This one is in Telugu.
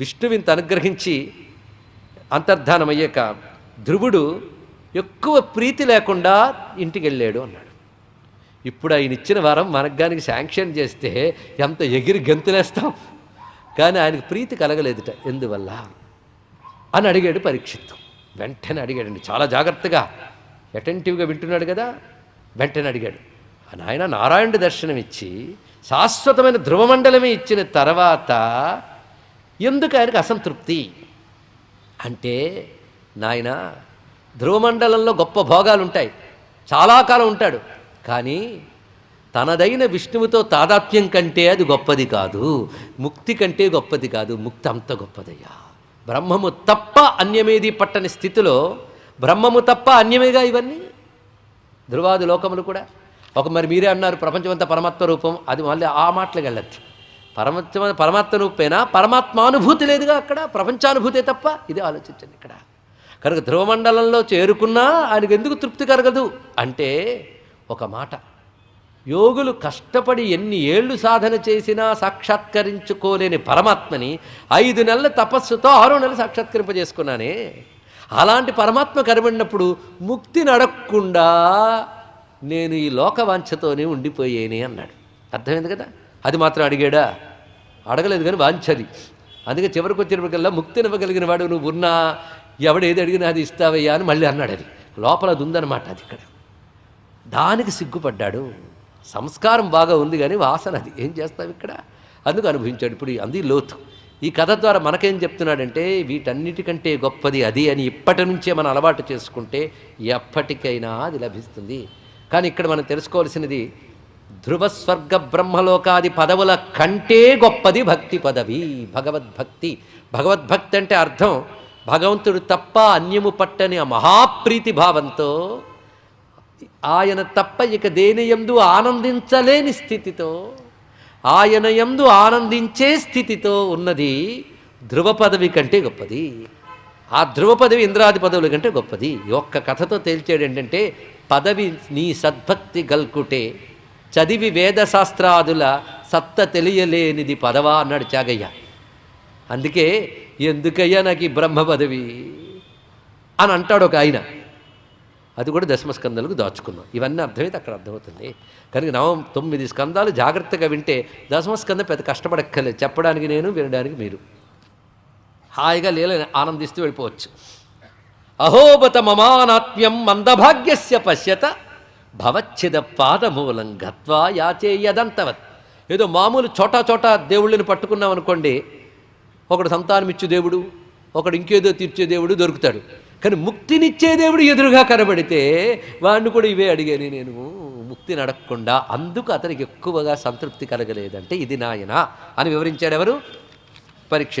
విష్ణువింత అనుగ్రహించి అంతర్ధానమయ్యాక ధ్రువుడు ఎక్కువ ప్రీతి లేకుండా ఇంటికి వెళ్ళాడు అన్నాడు. ఇప్పుడు ఆయన ఇచ్చిన వరం మనగ్గానికి శాంక్షన్ చేస్తే ఎంత ఎగిరి గెంతులేస్తాం. కానీ ఆయనకు ప్రీతి కలగలేదుట. ఎందువల్ల? అని అడిగాడు పరీక్షిత్తు. వెంటనే అడిగాడండి చాలా జాగ్రత్తగా. అటెంటివ్గా వింటున్నాడు కదా? వెంటనే అడిగాడు. ఆయన నాయన నారాయణుడి దర్శనం ఇచ్చి శాశ్వతమైన ధ్రువమండలమే ఇచ్చిన తర్వాత ఎందుకు ఆయనకు అసంతృప్తి? అంటే నాయన ధ్రువమండలంలో గొప్ప భోగాలు ఉంటాయి చాలా కాలం ఉంటాడు. కానీ తనదైన విష్ణువుతో తాదాత్మ్యం కంటే అది గొప్పది కాదు. ముక్తి కంటే గొప్పది కాదు. ముక్తి అంత గొప్పదయ్యా. బ్రహ్మము తప్ప అన్యమేది పట్టని స్థితిలో బ్రహ్మము తప్ప అన్యమేగా ఇవన్నీ? ధ్రువాది లోకములు కూడా. ఒక మరి మీరే అన్నారు ప్రపంచమంతా పరమాత్మ రూపం. అది మళ్ళీ ఆ మాటలకు వెళ్ళచ్చు పరమాత్మ పరమాత్మ రూపేనా? పరమాత్మానుభూతి లేదుగా అక్కడ? ప్రపంచానుభూతే తప్ప ఇదే ఆలోచించండి ఇక్కడ. కనుక ధ్రువమండలంలో చేరుకున్నా ఆయనకు ఎందుకు తృప్తి కలగదు? అంటే ఒక మాట. యోగులు కష్టపడి ఎన్ని ఏళ్ళు సాధన చేసినా సాక్షాత్కరించుకోలేని పరమాత్మని ఐదు నెలల తపస్సుతో ఆరో నెలలు సాక్షాత్కరింపజేసుకున్నానే. అలాంటి పరమాత్మ కనబడినప్పుడు ముక్తిని అడగకుండా నేను ఈ లోకవాంఛతోనే ఉండిపోయేనే అన్నాడు. అర్థమైంది కదా? అది మాత్రం అడిగాడా? అడగలేదు కానీ వాంఛది. అందుకే చివరికి వచ్చినప్పటికల్లా ముక్తినివ్వగలిగిన వాడు నువ్వు ఉన్నా ఎవడేది అడిగినా అది ఇస్తావయ్యా అని మళ్ళీ అన్నాడు అది. లోపల అది ఉందన్నమాట అది ఇక్కడ. దానికి సిగ్గుపడ్డాడు. సంస్కారం బాగా ఉంది కానీ వాసన అది. ఏం చేస్తావు ఇక్కడ? అందుకు అనుభవించాడు. ఇప్పుడు అంది లోతు. ఈ కథ ద్వారా మనకేం చెప్తున్నాడంటే వీటన్నిటికంటే గొప్పది అది అని ఇప్పటి నుంచే మనం అలవాటు చేసుకుంటే ఎప్పటికైనా అది లభిస్తుంది. కానీ ఇక్కడ మనం తెలుసుకోవాల్సినది ధ్రువ స్వర్గ బ్రహ్మలోకాది పదవుల కంటే గొప్పది భక్తి పదవి. భగవద్భక్తి భగవద్భక్తి అంటే అర్థం భగవంతుడు తప్ప అన్యము పట్టని ఆ మహాప్రీతి భావంతో ఆయన తప్ప ఇక దేనియందు ఆనందించలేని స్థితితో ఆయన యందు ఆనందించే స్థితితో ఉన్నది ధ్రువ పదవి కంటే గొప్పది. ఆ ధ్రువ పదవి ఇంద్రాది పదవుల కంటే గొప్పది. ఈ ఒక్క కథతో తేల్చాడు ఏంటంటే పదవి నీ సద్భక్తి గల్కుటే. చదివి వేదశాస్త్రాదుల సత్త తెలియలేనిది పదవా అన్నాడు చాగయ్య అందుకే ఎందుకయ్యా నాకు ఈ బ్రహ్మ పదవి? అని అంటాడు ఒక ఆయన. అది కూడా దశమస్కందాలకు దాచుకున్నాం. ఇవన్నీ అర్థమైతే అక్కడ అర్థమవుతుంది. కనుక నవం తొమ్మిది స్కందాలు జాగ్రత్తగా వింటే దశమస్కందం పెద్ద కష్టపడక్కర్లేదు. చెప్పడానికి నేను వినడానికి మీరు. హాయిగా లీల ఆనందిస్తూ వెళ్ళిపోవచ్చు. అహోబత మమానాత్మ్యం మందభాగ్యస్య పశ్యత. భవచ్చిద పాదమూలం గత్వా యాచే యదంతవత్. ఏదో మామూలు చోటా చోటా దేవుళ్ళని పట్టుకున్నాం అనుకోండి ఒకడు సంతానమిచ్చు దేవుడు ఒకడు ఇంకేదో తీర్చే దేవుడు దొరుకుతాడు. కానీ ముక్తినిచ్చే దేవుడు ఎదురుగా కనబడితే వాడిని కూడా ఇవే అడిగాను నేను. ముక్తిని అడగకుండా అందుకు అతనికి ఎక్కువగా సంతృప్తి కలగలేదంటే ఇది నాయన అని వివరించాడు ఎవరు? పరీక్ష